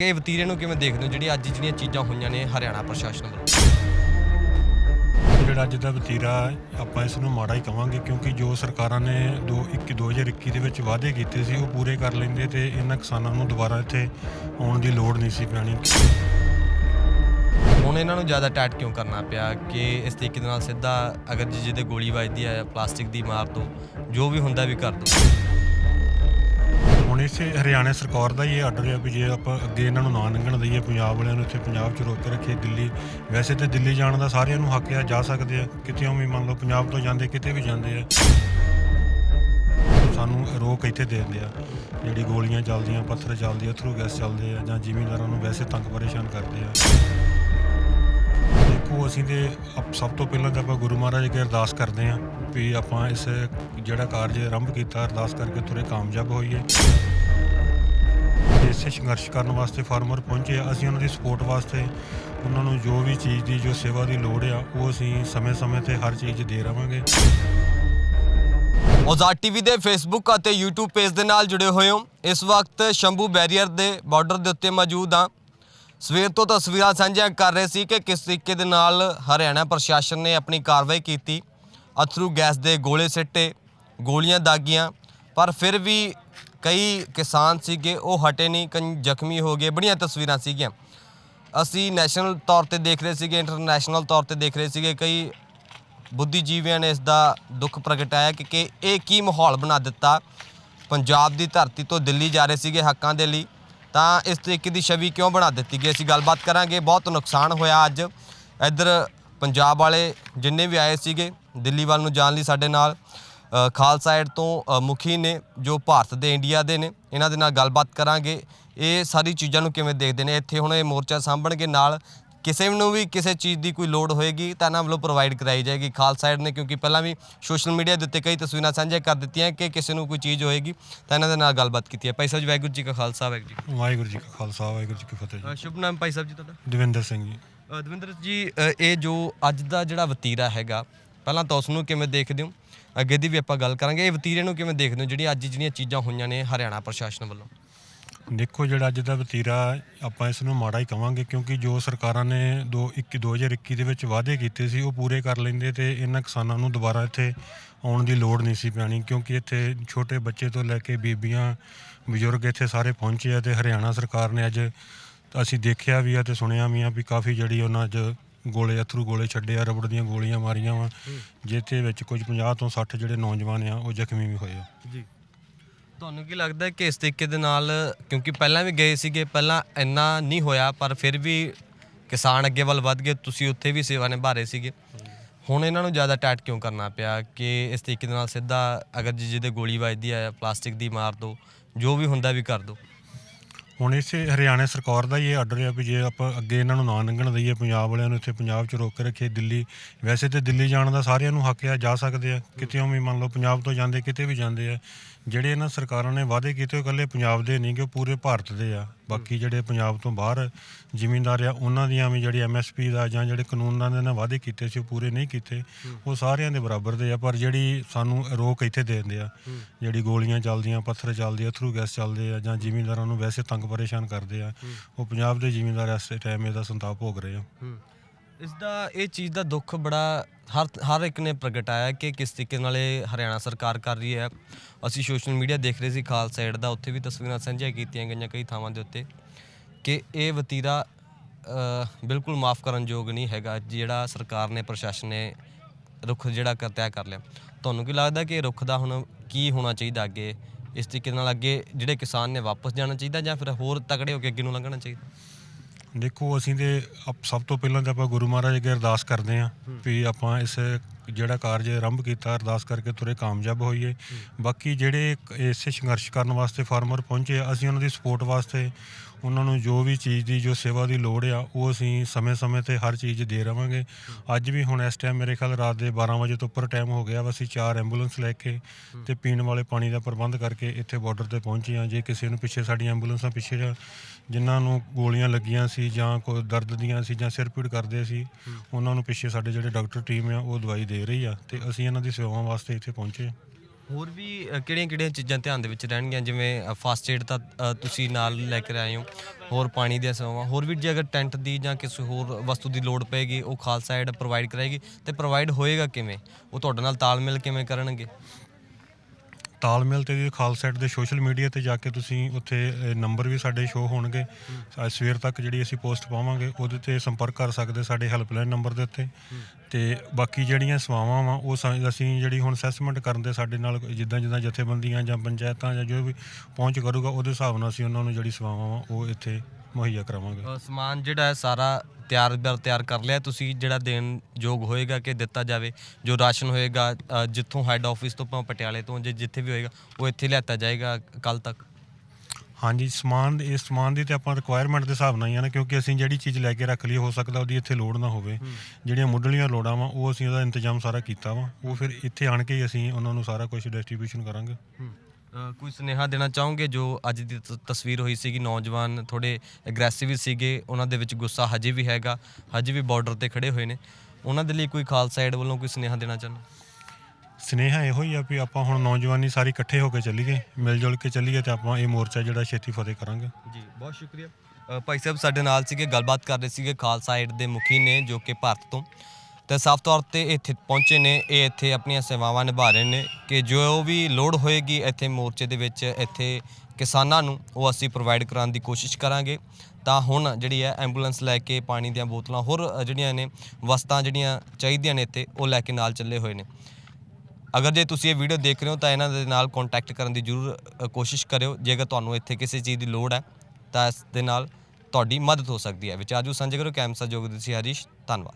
ਇਹ ਵਤੀਰੇ ਨੂੰ ਕਿਵੇਂ ਦੇਖਦੇ ਹੋ? ਜਿਹੜੀ ਅੱਜ ਜਿਹੜੀਆਂ ਚੀਜ਼ਾਂ ਹੋਈਆਂ ਨੇ ਹਰਿਆਣਾ ਪ੍ਰਸ਼ਾਸਨ ਵੱਲੋਂ। ਜਿਹੜਾ ਅੱਜ ਦਾ ਵਤੀਰਾ ਆਪਾਂ ਇਸ ਨੂੰ ਮਾੜਾ ਹੀ ਕਵਾਂਗੇ ਕਿਉਂਕਿ ਜੋ ਸਰਕਾਰਾਂ ਨੇ 21 2021 ਦੇ ਵਿੱਚ ਵਾਅਦੇ ਕੀਤੇ ਸੀ ਉਹ ਪੂਰੇ ਕਰ ਲੈਂਦੇ ਤੇ ਇਹਨਾਂ ਕਿਸਾਨਾਂ ਨੂੰ ਦੁਬਾਰਾ ਇੱਥੇ ਆਉਣ ਦੀ ਲੋੜ ਨਹੀਂ ਸੀ ਪੈਣੀ। ਹੁਣ ਇਹਨਾਂ ਨੂੰ ਜ਼ਿਆਦਾ ਟੈਟ ਕਿਉਂ ਕਰਨਾ ਪਿਆ ਕਿ ਇਸ ਤਰੀਕੇ ਦੇ ਨਾਲ ਸਿੱਧਾ ਅਗਰ ਜਿਹਦੇ ਗੋਲੀ ਵੱਜਦੀ ਹੈ ਪਲਾਸਟਿਕ ਦੀ ਮਾਰ ਦੋ ਜੋ ਵੀ ਹੁੰਦਾ ਵੀ ਕਰ ਦੋ। ਹੁਣ ਇਸੇ ਹਰਿਆਣਾ ਸਰਕਾਰ ਦਾ ਹੀ ਇਹ ਆਰਡਰ ਹੈ ਵੀ ਜੇ ਆਪਾਂ ਅੱਗੇ ਇਹਨਾਂ ਨੂੰ ਨਾ ਲੰਘਣ ਦਈਏ, ਪੰਜਾਬ ਵਾਲਿਆਂ ਨੂੰ ਇੱਥੇ ਪੰਜਾਬ 'ਚ ਰੋਕ ਕੇ ਰੱਖੀਏ, ਦਿੱਲੀ, ਵੈਸੇ ਤੇ ਦਿੱਲੀ ਜਾਣ ਦਾ ਸਾਰਿਆਂ ਨੂੰ ਹੱਕ ਆ, ਜਾ ਸਕਦੇ ਆ, ਕਿਤੇੋਂ ਵੀ ਮੰਨ ਲਓ ਪੰਜਾਬ ਤੋਂ ਜਾਂਦੇ, ਕਿਤੇ ਵੀ ਜਾਂਦੇ ਆ। ਸਾਨੂੰ ਰੋਕ ਇੱਥੇ ਦੇ ਦਿੰਦੇ ਆ, ਜਿਹੜੀ ਗੋਲੀਆਂ ਚੱਲਦੀਆਂ, ਪੱਥਰ ਚੱਲਦੇ ਆ ਥਰੂ ਗੈਸ ਚੱਲਦੇ ਆ, ਜਾਂ ਜ਼ਿਮੀਂਦਾਰਾਂ ਨੂੰ ਵੈਸੇ ਤੰਗ ਪਰੇਸ਼ਾਨ ਕਰਦੇ ਆ। ਦੇਖੋ ਅਸੀਂ ਤੇ ਅਪ- ਸਭ ਤੋਂ ਪਹਿਲਾਂ ਤਾਂ ਆਪਾਂ ਗੁਰੂ ਮਹਾਰਾਜ ਅੱਗੇ ਅਰਦਾਸ ਕਰਦੇ ਹਾਂ ਵੀ ਆਪਾਂ ਇਸ ਜਿਹੜਾ ਕਾਰਜ ਆਰੰਭ ਕੀਤਾ, ਅਰਦਾਸ ਕਰਕੇ ਤੁਰੇ ਕਾਮਯਾਬ ਹੋਈਏ। ਇਸ ਸੰਘਰਸ਼ ਕਰਨ ਵਾਸਤੇ ਫਾਰਮਰ ਪਹੁੰਚੇ ਆ। ਅਸੀਂ ਉਹਨਾਂ ਦੀ ਸਪੋਰਟ ਵਾਸਤੇ ਉਹਨਾਂ ਨੂੰ ਜੋ ਵੀ ਚੀਜ਼ ਦੀ, ਜੋ ਸੇਵਾ ਦੀ ਲੋੜ ਆ, ਉਹ ਅਸੀਂ ਸਮੇਂ-ਸਮੇਂ ਤੇ ਹਰ ਚੀਜ਼ ਦੇ ਰਵਾਂਗੇ। ਔਜ਼ਾਰ ਟੀਵੀ ਦੇ ਫੇਸਬੁੱਕ ਅਤੇ YouTube ਪੇਜ ਦੇ ਨਾਲ ਜੁੜੇ ਹੋਏ ਹੋ। ਇਸ ਵਕਤ ਸ਼ੰਭੂ ਬੈਰੀਅਰ ਦੇ ਬਾਰਡਰ ਦੇ ਉੱਤੇ ਮੌਜੂਦ ਹਾਂ। ਸਵੇਰ ਤੋਂ ਤਸਵੀਰਾਂ ਸਾਂਝੀਆਂ ਕਰ ਰਹੇ ਸੀ ਕਿ ਕਿਸ ਤਰੀਕੇ ਦੇ ਨਾਲ ਹਰਿਆਣਾ ਪ੍ਰਸ਼ਾਸਨ ਨੇ ਆਪਣੀ ਕਾਰਵਾਈ ਕੀਤੀ। ਅਥਰੂ ਗੈਸ ਦੇ ਗੋਲੇ ਸਿੱਟੇ, ਗੋਲੀਆਂ ਦਾਗੀਆਂ, ਪਰ ਫਿਰ ਵੀ ਕਈ ਕਿਸਾਨ ਸੀਗੇ, ਉਹ ਹਟੇ ਨਹੀਂ, ਕਈ ਜ਼ਖਮੀ ਹੋ ਗਏ, ਬੜੀਆਂ ਤਸਵੀਰਾਂ ਸੀਗੀਆਂ। ਅਸੀਂ ਨੈਸ਼ਨਲ ਤੌਰ ਤੇ ਦੇਖ ਰਹੇ ਸੀਗੇ, ਇੰਟਰਨੈਸ਼ਨਲ ਤੌਰ ਤੇ ਦੇਖ ਰਹੇ ਸੀਗੇ, ਕਈ ਬੁੱਧੀਜੀਵੀਆਂ ਨੇ ਇਸ ਦਾ ਦੁੱਖ ਪ੍ਰਗਟਾਇਆ ਕਿ ਕਿ ਇਹ ਕੀ ਮਾਹੌਲ ਬਣਾ ਦਿੱਤਾ। ਪੰਜਾਬ ਦੀ ਧਰਤੀ ਤੋਂ ਦਿੱਲੀ ਜਾ ਰਹੇ ਸੀਗੇ ਹੱਕਾਂ ਦੇ ਲਈ। ਤਾਂ ਇਸ ਤਰੀਕੇ ਦੀ ਛਵੀ ਕਿਉਂ ਬਣਾ ਦਿੱਤੀ ਗਈ? ਅਸੀਂ ਗੱਲਬਾਤ ਕਰਾਂਗੇ। ਬਹੁਤ ਨੁਕਸਾਨ ਹੋਇਆ ਅੱਜ। ਇੱਧਰ ਪੰਜਾਬ ਵਾਲੇ ਜਿੰਨੇ ਵੀ ਆਏ ਸੀਗੇ, ਦਿੱਲੀ ਵੱਲ ਨੂੰ ਜਾਣ ਲਈ ਸਾਡੇ ਨਾਲ ਖਾਲਸਾ ਏਡ ਤੋਂ ਮੁਖੀ ਨੇ, ਜੋ ਭਾਰਤ ਦੇ ਇੰਡੀਆ ਦੇ ਨੇ, ਇਹਨਾਂ ਦੇ ਨਾਲ ਗੱਲਬਾਤ ਕਰਾਂਗੇ। ਇਹ ਸਾਰੀ ਚੀਜ਼ਾਂ ਨੂੰ ਕਿਵੇਂ ਦੇਖਦੇ ਨੇ? ਇੱਥੇ ਹੁਣ ਇਹ ਮੋਰਚਾ ਸਾਂਭਣਗੇ ਨਾਲ ਕਿਸੇ ਨੂੰ ਵੀ ਕਿਸੇ ਚੀਜ਼ ਦੀ ਕੋਈ ਲੋੜ ਹੋਏਗੀ ਤਾਂ ਇਹਨਾਂ ਵੱਲੋਂ ਪ੍ਰੋਵਾਈਡ ਕਰਾਈ ਜਾਏਗੀ ਖਾਲਸਾ ਏਡ ਨੇ ਕਿਉਂਕਿ ਪਹਿਲਾਂ ਵੀ ਸੋਸ਼ਲ ਮੀਡੀਆ ਦੇ ਉੱਤੇ ਕਈ ਤਸਵੀਰਾਂ ਸਾਂਝੀਆਂ ਕਰ ਦਿੱਤੀਆਂ ਕਿ ਕਿਸੇ ਨੂੰ ਕੋਈ ਚੀਜ਼ ਹੋਏਗੀ ਤਾਂ ਇਹਨਾਂ ਦੇ ਨਾਲ ਗੱਲਬਾਤ ਕੀਤੀ ਹੈ। ਭਾਈ ਸਾਹਿਬ ਜੀ ਵਾਹਿਗੁਰੂ ਜੀ ਕਾ ਖਾਲਸਾ ਵਾਹਿਗੁਰੂ ਜੀ ਵਾਹਿਗੁਰੂ ਜੀ ਕਾ ਖਾਲਸਾ ਵਾਹਿਗੁਰੂ ਜੀ ਕੀ ਫਤਿਹ ਜੀ। ਅ, ਸ਼ੁਭ ਨਾਮ ਭਾਈ ਸਾਹਿਬ ਜੀ ਤੁਹਾਡਾ? ਦਵਿੰਦਰ ਸਿੰਘ ਜੀ। ਅ, ਦਵਿੰਦਰ ਜੀ ਅ, ਇਹ ਜੋ ਅੱਜ ਦਾ ਜਿਹੜਾ ਵਤੀਰਾ ਹੈਗਾ ਪਹਿਲਾਂ ਤਾਂ ਉਸ ਨੂੰ ਕਿਵੇਂ ਦੇਖਦੇ ਹੋ? ਅੱਗੇ ਦੀ ਵੀ ਆਪਾਂ ਗੱਲ ਕਰਾਂਗੇ। ਇਹ ਵਤੀਰੇ ਨੂੰ ਕਿਵੇਂ ਦੇਖਦੇ ਹੋ? ਜਿਹੜੀ ਅੱਜ ਜਿਹੜੀਆਂ ਚੀਜ਼ਾਂ ਹੋਈਆਂ ਨੇ ਹਰਿਆਣਾ ਪ੍ਰਸ਼ਾਸਨ ਵੱਲੋਂ। ਦੇਖੋ ਜਿਹੜਾ ਅੱਜ ਦਾ ਵਤੀਰਾ ਆਪਾਂ ਇਸ ਨੂੰ ਮਾੜਾ ਹੀ ਕਵਾਂਗੇ ਕਿਉਂਕਿ ਜੋ ਸਰਕਾਰਾਂ ਨੇ 21 2021 ਦੇ ਵਿੱਚ ਵਾਅਦੇ ਕੀਤੇ ਸੀ ਉਹ ਪੂਰੇ ਕਰ ਲੈਂਦੇ ਤੇ ਇਹਨਾਂ ਕਿਸਾਨਾਂ ਨੂੰ ਦੁਬਾਰਾ ਇੱਥੇ ਆਉਣ ਦੀ ਲੋੜ ਨਹੀਂ ਸੀ ਪੈਣੀ ਕਿਉਂਕਿ ਇੱਥੇ ਛੋਟੇ ਬੱਚੇ ਤੋਂ ਲੈ ਕੇ ਬੀਬੀਆਂ ਬਜ਼ੁਰਗ ਇੱਥੇ ਸਾਰੇ ਪਹੁੰਚੇ ਆ ਤੇ ਹਰਿਆਣਾ ਸਰਕਾਰ ਨੇ ਅੱਜ ਅਸੀਂ ਦੇਖਿਆ ਵੀ ਆ ਤੇ ਸੁਣਿਆ ਵੀ ਆ ਵੀ ਕਾਫੀ ਜਿਹੜੀ ਉਹਨਾਂ ਅੱਜ ਗੋਲੇ ਅਥਰੂ ਗੋਲੇ ਛੱਡੇ ਆ ਰਬੜ ਦੀਆਂ ਗੋਲੀਆਂ ਮਾਰੀਆਂ ਵਾ ਜਿਹਦੇ ਵਿੱਚ ਕੁਝ 50 ਤੋਂ 60 ਜਿਹੜੇ ਨੌਜਵਾਨ ਆ ਉਹ ਜ਼ਖਮੀ ਵੀ ਹੋਏ ਆ। ਜੀ। ਤੁਹਾਨੂੰ ਕੀ ਲੱਗਦਾ ਕਿ ਇਸ ਤਰੀਕੇ ਦੇ ਨਾਲ, ਕਿਉਂਕਿ ਪਹਿਲਾਂ ਵੀ ਗਏ ਸੀਗੇ, ਪਹਿਲਾਂ ਇੰਨਾ ਨਹੀਂ ਹੋਇਆ, ਪਰ ਫਿਰ ਵੀ ਕਿਸਾਨ ਅੱਗੇ ਵੱਲ ਵੱਧ ਗਏ, ਤੁਸੀਂ ਉੱਥੇ ਵੀ ਸੇਵਾ ਨਿਭਾ ਰਹੇ ਸੀਗੇ। ਹੁਣ ਇਹਨਾਂ ਨੂੰ ਜ਼ਿਆਦਾ ਟੈਟ ਕਿਉਂ ਕਰਨਾ ਪਿਆ ਕਿ ਇਸ ਤਰੀਕੇ ਦੇ ਨਾਲ ਸਿੱਧਾ ਅਗਰ ਜੇ ਜਿਹਦੇ ਗੋਲੀ ਵੱਜਦੀ ਹੈ ਪਲਾਸਟਿਕ ਦੀ ਮਾਰ ਦੋ, ਜੋ ਵੀ ਹੁੰਦਾ ਵੀ ਕਰ ਦੋ? ਹੁਣ ਇਸੇ ਹਰਿਆਣਾ ਸਰਕਾਰ ਦਾ ਹੀ ਇਹ ਆਰਡਰ ਹੈ ਵੀ ਜੇ ਆਪਾਂ ਅੱਗੇ ਇਹਨਾਂ ਨੂੰ ਨਾ ਲੰਘਣ ਦਈਏ, ਪੰਜਾਬ ਵਾਲਿਆਂ ਨੂੰ ਇੱਥੇ ਪੰਜਾਬ 'ਚ ਰੋਕ ਕੇ ਰੱਖੀਏ, ਦਿੱਲੀ, ਵੈਸੇ ਤੇ ਦਿੱਲੀ ਜਾਣ ਦਾ ਸਾਰਿਆਂ ਨੂੰ ਹੱਕ ਆ, ਜਾ ਸਕਦੇ ਆ। ਕਿਤੇੋਂ ਵੀ ਮੰਨ ਲਓ ਪੰਜਾਬ ਤੋਂ ਜਾਂਦੇ, ਕਿਤੇ ਵੀ ਜਾਂਦੇ ਆ, ਜਿਹੜੇ ਇਹਨਾਂ ਸਰਕਾਰਾਂ ਨੇ ਵਾਅਦੇ ਕੀਤੇ ਉਹ ਇਕੱਲੇ ਪੰਜਾਬ ਦੇ ਨਹੀਂ, ਕਿ ਉਹ ਪੂਰੇ ਭਾਰਤ ਦੇ ਆ। ਬਾਕੀ ਜਿਹੜੇ ਪੰਜਾਬ ਤੋਂ ਬਾਹਰ ਜ਼ਿਮੀਂਦਾਰ ਆ, ਉਹਨਾਂ ਦੀਆਂ ਵੀ ਜਿਹੜੀ ਐਮਐਸਪੀ ਦਾ ਜਾਂ ਜਿਹੜੇ ਕਾਨੂੰਨਾਂ ਦੇ ਨਾਲ ਵਾਅਦੇ ਕੀਤੇ ਸੀ, ਉਹ ਪੂਰੇ ਨਹੀਂ ਕੀਤੇ, ਉਹ ਸਾਰਿਆਂ ਦੇ ਬਰਾਬਰ ਦੇ ਆ, ਪਰ ਜਿਹੜੀ ਸਾਨੂੰ ਰੋਕ ਇੱਥੇ ਦੇ ਦਿੰਦੇ ਆ, ਜਿਹੜੀ ਗੋਲੀਆਂ ਚੱਲਦੀਆਂ, ਪੱਥਰ ਚੱਲਦੇ ਆ ਥਰੂ ਗੈਸ ਚੱਲਦੇ ਆ, ਜਾਂ ਜ਼ਿਮੀਂਦਾਰਾਂ ਨੂੰ ਵੈਸੇ ਤੰਗ ਪਰੇਸ਼ਾਨ ਕਰਦੇ ਆ, ਉਹ ਪੰਜਾਬ ਦੇ ਜ਼ਿਮੀਂਦਾਰ ਇਸ ਟਾਈਮ ਇਹਦਾ ਸੰਤਾਪ ਭੋਗ ਰਹੇ ਆ। ਇਸ ਦਾ ਇਹ ਚੀਜ਼ ਦਾ ਦੁੱਖ ਬੜਾ ਹਰ ਹਰ ਇੱਕ ਨੇ ਪ੍ਰਗਟਾਇਆ ਕਿ ਕਿਸ ਤਰੀਕੇ ਨਾਲ ਇਹ ਹਰਿਆਣਾ ਸਰਕਾਰ ਕਰ ਰਹੀ ਹੈ। ਅਸੀਂ ਸੋਸ਼ਲ ਮੀਡੀਆ ਦੇਖ ਰਹੇ ਸੀ ਖਾਲਸਾ ਸਾਈਡ ਦਾ, ਉੱਥੇ ਵੀ ਤਸਵੀਰਾਂ ਸਾਂਝੀਆਂ ਕੀਤੀਆਂ ਗਈਆਂ ਕਈ ਥਾਵਾਂ ਦੇ ਉੱਤੇ ਕਿ ਇਹ ਵਤੀਰਾ ਬਿਲਕੁਲ ਮਾਫ ਕਰਨ ਯੋਗ ਨਹੀਂ ਹੈਗਾ, ਜਿਹੜਾ ਸਰਕਾਰ ਨੇ, ਪ੍ਰਸ਼ਾਸਨ ਨੇ ਰੁੱਖ ਜਿਹੜਾ ਕਰ, ਤੈਅ ਕਰ ਲਿਆ। ਤੁਹਾਨੂੰ ਕੀ ਲੱਗਦਾ ਕਿ ਰੁੱਖ ਦਾ ਹੁਣ ਕੀ ਹੋਣਾ ਚਾਹੀਦਾ ਅੱਗੇ? ਇਸ ਤਰੀਕੇ ਨਾਲ ਅੱਗੇ ਜਿਹੜੇ ਕਿਸਾਨ ਨੇ ਵਾਪਸ ਜਾਣਾ ਚਾਹੀਦਾ ਜਾਂ ਫਿਰ ਹੋਰ ਤਕੜੇ ਹੋ ਕੇ ਅੱਗੇ ਨੂੰ ਲੰਘਣਾ ਚਾਹੀਦਾ? ਦੇਖੋ ਅਸੀਂ ਤੇ ਅਪ- ਸਭ ਤੋਂ ਪਹਿਲਾਂ ਤਾਂ ਆਪਾਂ ਗੁਰੂ ਮਹਾਰਾਜ ਅੱਗੇ ਅਰਦਾਸ ਕਰਦੇ ਹਾਂ। ਵੀ ਆਪਾਂ ਇਸ ਜਿਹੜਾ ਕਾਰਜ ਆਰੰਭ ਕੀਤਾ ਅਰਦਾਸ ਕਰਕੇ ਤੁਰੇ ਕਾਮਯਾਬ ਹੋਈਏ। ਬਾਕੀ ਜਿਹੜੇ ਕ- ਇਸੇ ਸੰਘਰਸ਼ ਕਰਨ ਵਾਸਤੇ ਫਾਰਮਰ ਪਹੁੰਚੇ ਆ, ਅਸੀਂ ਉਹਨਾਂ ਦੀ ਸਪੋਰਟ ਵਾਸਤੇ ਉਹਨਾਂ ਨੂੰ ਜੋ ਵੀ ਚੀਜ਼ ਦੀ ਜੋ ਸੇਵਾ ਦੀ ਲੋੜ ਆ ਉਹ ਅਸੀਂ ਸਮੇਂ-ਸਮੇਂ ਤੇ ਹਰ ਚੀਜ਼ ਦੇ ਰਵਾਂਗੇ। ਅੱਜ ਵੀ ਹੁਣ ਇਸ ਟਾਈਮ ਮੇਰੇ ਖਿਆਲ ਰਾਤ ਦੇ 12 ਵਜੇ ਤੋਂ ਉੱਪਰ ਟਾਈਮ ਹੋ ਗਿਆ ਵਾ ਅਸੀਂ ਚਾਰ ਐਂਬੂਲੈਂਸ ਲੈ ਕੇ ਤੇ ਪੀਣ ਵਾਲੇ ਪਾਣੀ ਦਾ ਪ੍ਰਬੰਧ ਕਰਕੇ ਇੱਥੇ ਬਾਰਡਰ ਤੇ ਪਹੁੰਚੇ ਆ ਜੇ ਕਿਸੇ ਨੂੰ ਪਿੱਛੇ ਸਾਡੀਆਂ ਐਂਬੂਲੈਂਸਾਂ ਪਿੱਛੇ ਜਾਂ ਜਿਨ੍ਹਾਂ ਨੂੰ ਗੋਲੀਆਂ ਲੱਗੀਆਂ ਸੀ ਜਾਂ ਕੋਈ ਦਰਦ ਦੀਆਂ ਸੀ ਜਾਂ ਸਿਰ ਪੀੜ ਕਰਦੇ ਸੀ ਉਹਨਾਂ ਨੂੰ ਪਿੱਛੇ ਸਾਡੇ ਜਿਹੜੇ ਡਾਕਟਰ ਟੀਮ ਆ ਉਹ ਦਵਾਈ ਦੇ ਰਹੀ ਆ ਤੇ ਅਸੀਂ ਇਹਨਾਂ ਦੀ ਸੇਵਾਵਾਂ ਵਾਸਤੇ ਇੱਥੇ ਪਹੁੰਚੇ ਹੋਰ ਵੀ ਕਿਹੜੀਆਂ-ਕਿਹੜੀਆਂ ਚੀਜ਼ਾਂ ਧਿਆਨ ਦੇ ਵਿੱਚ ਰਹਿਣਗੀਆਂ? ਜਿਵੇਂ ਫਸਟ ਏਡ ਤਾਂ ਅ, ਤੁਸੀਂ ਨਾਲ ਲੈ ਕੇ ਆਏ ਹੋ। ਹੋਰ ਪਾਣੀ ਦੀਆਂ ਸੇਵਾਵਾਂ। ਹੋਰ ਵੀ ਜੇ ਅਗਰ ਟੈਂਟ ਦੀ ਜਾਂ ਕਿਸੇ ਹੋਰ ਵਸਤੂ ਦੀ ਲੋੜ ਪਏਗੀ ਉਹ ਖਾਲਸਾ ਏਡ ਪ੍ਰੋਵਾਈਡ ਕਰਾਏਗੀ। ਤੇ ਪ੍ਰੋਵਾਈਡ ਹੋਏਗਾ ਕਿਵੇਂ? ਉਹ ਤੁਹਾਡੇ ਨਾਲ ਤਾਲਮੇਲ ਕਿਵੇਂ ਕਰਨਗੇ? ਤਾਲਮੇਲ ਤੇ ਜੀ ਖਾਲਸਾ ਦੇ ਸੋਸ਼ਲ ਮੀਡੀਆ ਤੇ ਜਾ ਕੇ ਤੁਸੀਂ ਉੱਥੇ ਨੰਬਰ ਵੀ ਸਾਡੇ ਸ਼ੋ ਹੋਣਗੇ। ਅੱਜ ਸਵੇਰ ਤੱਕ ਜਿਹੜੀ ਅਸੀਂ ਪੋਸਟ ਪਾਵਾਂਗੇ ਉਹਦੇ ਤੇ ਸੰਪਰਕ ਕਰ ਸਕਦੇ ਸਾਡੇ ਹੈਲਪਲਾਈਨ ਨੰਬਰ ਦੇ ਉੱਤੇ। ਤੇ ਬਾਕੀ ਜਿਹੜੀਆਂ ਸੇਵਾਵਾਂ ਵਾ ਉਹ ਅਸੀਂ ਜਿਹੜੀ ਹੁਣ ਅਸੈਸਮੈਂਟ ਕਰਨ ਦੇ ਸਾਡੇ ਨਾਲ ਜਿੱਦਾਂ ਜਿੱਦਾਂ ਜਥੇਬੰਦੀਆਂ ਜਾਂ ਪੰਚਾਇਤਾਂ ਜਾਂ ਜੋ ਵੀ ਪਹੁੰਚ ਕਰੂਗਾ ਉਹਦੇ ਹਿਸਾਬ ਨਾਲ ਅਸੀਂ ਉਹਨਾਂ ਨੂੰ ਜਿਹੜੀ ਸੇਵਾਵਾਂ ਵਾ ਉਹ ਇੱਥੇ ਮੁਹੱਈਆ ਕਰਾਵਾਂਗੇ। ਸਮਾਨ ਜਿਹੜਾ ਹੈ ਸਾਰਾ ਤਿਆਰ ਬਰ ਤਿਆਰ ਕਰ ਲਿਆ। ਤੁਸੀਂ ਜਿਹੜਾ ਦੇਣ ਯੋਗ ਹੋਏਗਾ ਕਿ ਦਿੱਤਾ ਜਾਵੇ ਜੋ ਰਾਸ਼ਨ ਹੋਏਗਾ ਅ, ਜਿੱਥੋਂ ਹੈੱਡ ਆਫਿਸ ਤੋਂ ਭਾਵੇਂ ਪਟਿਆਲੇ ਤੋਂ ਜੇ ਜਿੱਥੇ ਵੀ ਹੋਏਗਾ ਉਹ ਇੱਥੇ ਲਿਆਤਾ ਜਾਏਗਾ ਕੱਲ ਤੱਕ। ਹਾਂਜੀ ਸਮਾਨ ਇਸ ਸਮਾਨ ਦੀ ਤੇ ਆਪਾਂ ਰਿਕੁਆਇਰਮੈਂਟ ਦੇ ਹਿਸਾਬ ਨਾਲ ਹੀ ਆ ਨਾ ਕਿਉਂਕਿ ਅਸੀਂ ਜਿਹੜੀ ਚੀਜ਼ ਲੈ ਕੇ ਰੱਖ ਲਈ ਹੋ ਸਕਦਾ ਉਹਦੀ ਇੱਥੇ ਲੋੜ ਨਾ ਹੋਵੇ। ਜਿਹੜੀਆਂ ਮੁੱਢਲੀਆਂ ਲੋੜਾਂ ਵਾ ਉਹ ਅਸੀਂ ਉਹਦਾ ਇੰਤਜ਼ਾਮ ਸਾਰਾ ਕੀਤਾ ਵਾ। ਉਹ ਫਿਰ ਇੱਥੇ ਆਣ ਕੇ ਹੀ ਅਸੀਂ ਉਹਨਾਂ ਨੂੰ ਸਾਰਾ ਕੁਝ ਡਿਸਟ੍ਰੀਬਿਊਸ਼ਨ ਕਰਾਂਗੇ। ਅ, ਕੋਈ ਸੁਨੇਹਾ ਦੇਣਾ ਚਾਹੋਗੇ ਜੋ ਅੱਜ ਦੀ ਤ- ਤਸਵੀਰ ਹੋਈ ਸੀਗੀ? ਨੌਜਵਾਨ ਥੋੜੇ ਐਗਰੈਸਿਵ ਸੀਗੇ ਉਹਨਾਂ ਦੇ ਵਿੱਚ ਗੁੱਸਾ ਹਜੇ ਵੀ ਹੈਗਾ ਹਜੇ ਵੀ ਬਾਰਡਰ ਤੇ ਖੜੇ ਹੋਏ ਨੇ। ਉਹਨਾਂ ਦੇ ਲਈ ਕੋਈ ਖਾਲਸਾ ਏਡ ਵੱਲੋਂ ਕੋਈ ਸੁਨੇਹਾ ਦੇਣਾ ਚਾਹੁੰਦੇ ਸਨੇਹਾ ਇਹੋ ਹੀ ਆ ਵੀ ਆਪਾਂ ਹੁਣ ਨੌਜਵਾਨੀ ਸਾਰੀ ਇਕੱਠੇ ਹੋ ਕੇ ਚੱਲੀਏ ਮਿਲ ਜੁਲ ਕੇ ਚੱਲੀਏ ਤੇ ਆਪਾਂ ਇਹ ਮੋਰਚਾ ਜਿਹੜਾ ਛੇਤੀ ਫਤਿਹ ਕਰਾਂਗੇ। ਜੀ ਬਹੁਤ ਸ਼ੁਕਰੀਆ। ਅ, ਭਾਈ ਸਾਹਿਬ ਸਾਡੇ ਨਾਲ ਸੀਗੇ ਗੱਲਬਾਤ ਕਰ ਰਹੇ ਸੀਗੇ ਖਾਲਸਾ ਏਡ ਦੇ ਮੁਖੀ ਨੇ ਜੋ ਕਿ ਭਾਰਤ ਤੋਂ। ਤੇ ਸਾਫ਼ ਤੌਰ ਤੇ ਇੱਥੇ ਪਹੁੰਚੇ ਨੇ, ਇਹ ਇੱਥੇ ਆਪਣੀਆਂ ਸੇਵਾਵਾਂ ਨਿਭਾ ਰਹੇ ਨੇ ਕਿ ਜੋ ਵੀ ਲੋੜ ਹੋਏਗੀ ਇੱਥੇ ਮੋਰਚੇ ਦੇ ਵਿੱਚ ਇੱਥੇ ਕਿਸਾਨਾਂ ਨੂੰ ਉਹ ਅਸੀਂ ਪ੍ਰੋਵਾਈਡ ਕਰਾਉਣ ਦੀ ਕੋਸ਼ਿਸ਼ ਕਰਾਂਗੇ। ਤਾਂ ਹੁਣ ਜਿਹੜੀ ਹੈ ਐਂਬੂਲੈਂਸ ਲੈ ਕੇ ਪਾਣੀ ਦੀਆਂ ਬੋਤਲਾਂ ਹੋਰ ਜਿਹੜੀਆਂ ਨੇ, ਵਸਤਾਂ ਜਿਹੜੀਆਂ ਚਾਹੀਦੀਆਂ ਨੇ ਇੱਥੇ, ਉਹ ਲੈ ਕੇ ਨਾਲ ਚੱਲੇ ਹੋਏ ਨੇ। ਅਗਰ ਜੇ ਤੁਸੀਂ ਇਹ ਵੀਡੀਓ ਦੇਖ ਰਹੇ ਹੋ ਤਾਂ ਇਹਨਾਂ ਦੇ ਨਾਲ ਕੰਟੈਕਟ ਕਰਨ ਦੀ ਜ਼ਰੂਰ ਕੋਸ਼ਿਸ਼ ਕਰਿਓ। ਜੇਕਰ ਤੁਹਾਨੂੰ ਇੱਥੇ ਕਿਸੇ ਚੀਜ਼ ਦੀ ਲੋੜ ਹੈ, ਤਾਂ ਇਸ ਦੇ ਨਾਲ ਤੁਹਾਡੀ ਮਦਦ ਹੋ ਸਕਦੀ ਹੈ। ਵਿਚਾਰਜੂ ਸਾਂਝੇ ਕਰੋ। ਕੈਮਸਾ ਜੋਗਦੀ ਸੀ ਹਰੀਸ਼। ਧੰਨਵਾਦ।